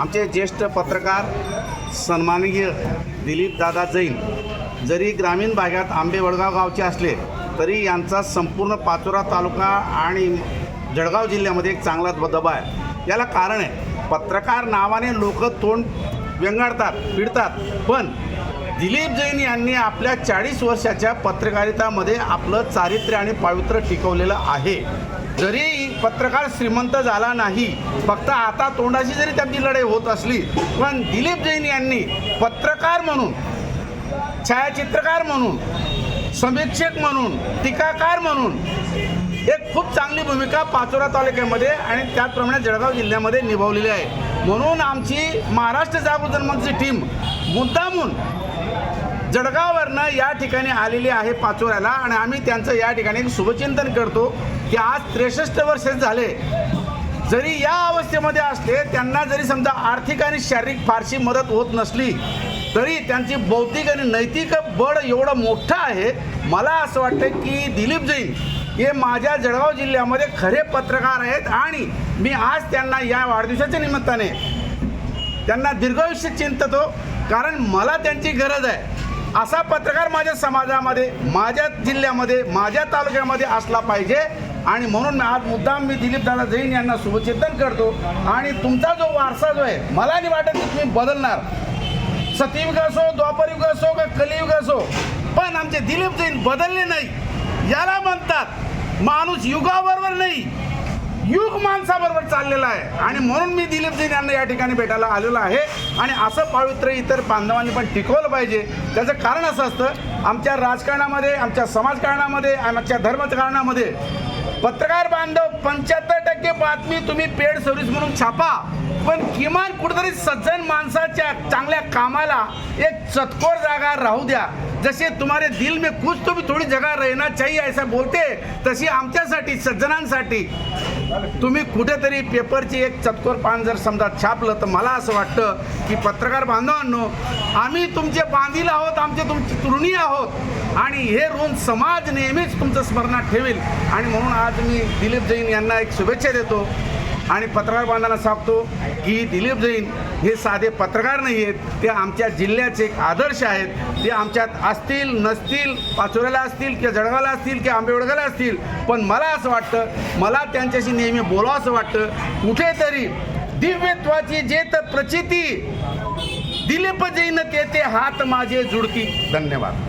आमचे ज्येष्ठ पत्रकार सन्माननीय दिलीपदादा जैन जरी ग्रामीण भागात आंबे वडगाव गावचे असले तरी यांचा संपूर्ण पाचोरा तालुका आणि जळगाव जिल्ह्यामध्ये एक चांगला दबदबा आहे. याला कारण आहे पत्रकार नावाने लोक तोंड व्यंगाडतात पिडतात पण दिलीप जैन यांनी आपल्या चाळीस वर्षाच्या पत्रकारितामध्ये आपलं चारित्र्य आणि पावित्र्य टिकवलेलं आहे. जरी पत्रकार श्रीमंत झाला नाही फक्त आता तोंडाशी जरी त्यांची लढाई होत असली पण दिलीप जैन यांनी पत्रकार म्हणून छायाचित्रकार म्हणून समीक्षक म्हणून टीकाकार म्हणून एक खूप चांगली भूमिका पाचोरा तालुक्यामध्ये आणि त्याचप्रमाणे जळगाव जिल्ह्यामध्ये निभावलेली आहे. म्हणून आमची महाराष्ट्र जागृत टीम मुद्दामून जळगाववरनं या ठिकाणी आलेली आहे पाचोऱ्याला आणि आम्ही त्यांचं या ठिकाणी शुभचिंतन करतो की आज त्रेसष्ट वर्ष झाले. जरी या अवस्थेमध्ये असले त्यांना जरी समजा आर्थिक आणि शारीरिक फारशी मदत होत नसली तरी त्यांची बौद्धिक आणि नैतिक बळ एवढं मोठं आहे. मला असं वाटतं की दिलीप जैन हे माझ्या जळगाव जिल्ह्यामध्ये खरे पत्रकार आहेत आणि मी आज त्यांना या वाढदिवसाच्या निमित्ताने त्यांना दीर्घायुष्य चिंततो कारण मला त्यांची गरज आहे. असा पत्रकार माझ्या समाजामध्ये माझ्या जिल्ह्यामध्ये माझ्या तालुक्यामध्ये असला पाहिजे आणि म्हणून आज मुद्दाम मी दिलीप दादा जैन यांना शुभचिंतन करतो. आणि तुमचा जो वारसा जो आहे मला नाही वाटत की तुम्ही बदलणार. सतयुग असो द्वापरयुग असो का कलियुग असो पण आमचे दिलीप जैन बदलले नाही. याला म्हणतात माणूस युगाबरोबर नाही युग माणसाबरोबर चाललेला आहे. आणि म्हणून मी दिलीप जैन यांना या ठिकाणी भेटायला आलेलो आहे. आणि असं पावित्र्य इतर बांधवांनी पण टिकवलं पाहिजे. त्याचं कारण असं असतं आमच्या राजकारणामध्ये आमच्या समाजकारणामध्ये आमच्या धर्मकारणामध्ये पत्रकार बांधव पंच्याहत्तर टक्के बातमी तुम्ही पेड सर्व्हिस म्हणून छापा. पण किमान कुठेतरी सज्जन माणसाच्या चांगल्या कामाला एक चतकोर जागा राहू द्या. जसे तुम्हारे दिल में कुछ तो भी थोडी जगह रहना चाहिए ऐसा बोलते तशी आमच्यासाठी सज्जनांसाठी तुम्ही कुठेतरी पेपरची एक चतकोर पान जर समजा छापलं तर मला असं वाटतं की पत्रकार बांधवांनो आम्ही तुमचे बांधील आहोत आमचे तुमचे तृणी आहोत आणि हे ऋण समाज नेहमीच तुमचं स्मरणात ठेवेल. आणि म्हणून आज मी दिलीप जैन यांना एक शुभेच्छा देतो. आणि पत्रकार बांधवांना सांगतो की दिलीप जैन हे साधे पत्रकार नाही आहेत. ते आमच्या जिल्ह्याचे एक आदर्श आहेत. ते आमच्यात असतील नसतील पाचोऱ्याला असतील किंवा जळगावला असतील किंवा आंबेवडगाला असतील. पण मला असं वाटतं मला त्यांच्याशी नेहमी बोलावं असं वाटतं कुठेतरी दिव्यत्वाची जेत प्रचिती दिलीप जैन ते हात माझे जुडती धन्यवाद.